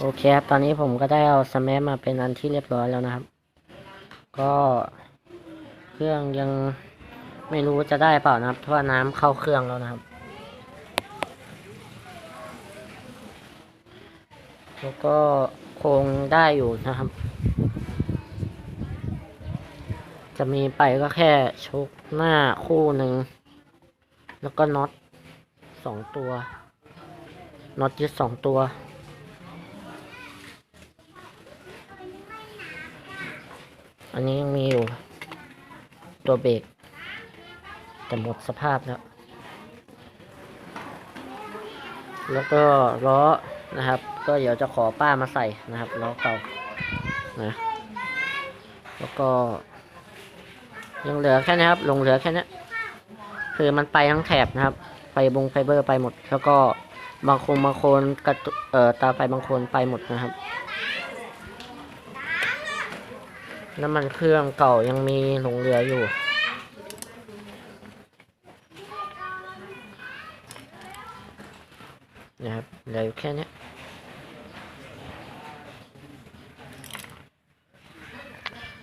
โอเคครับ ตอนนี้ผมก็ได้เอาสแมปมาเป็นอันที่เรียบร้อยแล้วนะครับ ก็เครื่องยังไม่รู้จะได้เปล่านะครับ เพราะน้ำเข้าเครื่องแล้วนะครับ แล้วก็คงได้อยู่นะครับ จะมีไปก็แค่ชกหน้าคู่หนึ่ง แล้วก็น็อตสองตัว น็อตยึดสองตัว อันนี้ยังมีอยู่ ตัวเบรกแต่หมดสภาพแล้ว แล้วก็ล้อนะครับ ก็เดี๋ยวจะขอป้ามาใส่นะครับล้อเก่านะแล้วก็ ยังเหลือแค่นี้ครับลงเหลือแค่นี้คือมันไปทั้งแถบนะครับไปบงไฟเบอร์ไปหมด แล้วก็บางคงบางโคนกระตุเอ่อตาไฟบางโคนไปหมดนะครับ น้ำมันเครื่องเก่ายังมีหลงเหลืออยู่ นะครับเหลืออยู่แค่เนี้ย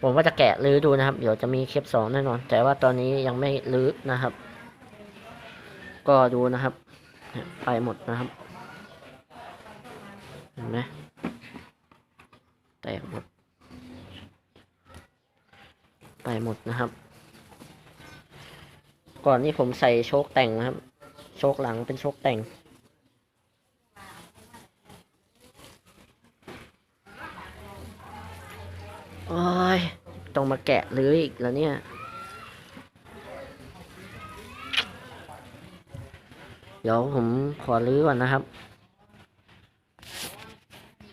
ผมว่าจะแกะรื้อดูนะครับ เดี๋ยวจะมีคลิปสองแน่นอน แต่ว่าตอนนี้ยังไม่รื้อนะครับ ก็ดูนะครับ ไปหมดนะครับ เห็นไหมแตกหมด ไปหมดนะครับ ก่อนนี้ผมใส่โชคแต่งนะครับ โชคหลังเป็นโชคแต่ง โอ้ย ต้องมาแกะรื้ออีกแล้วเนี่ยเดี๋ยวผมขอรื้อก่อนนะครับ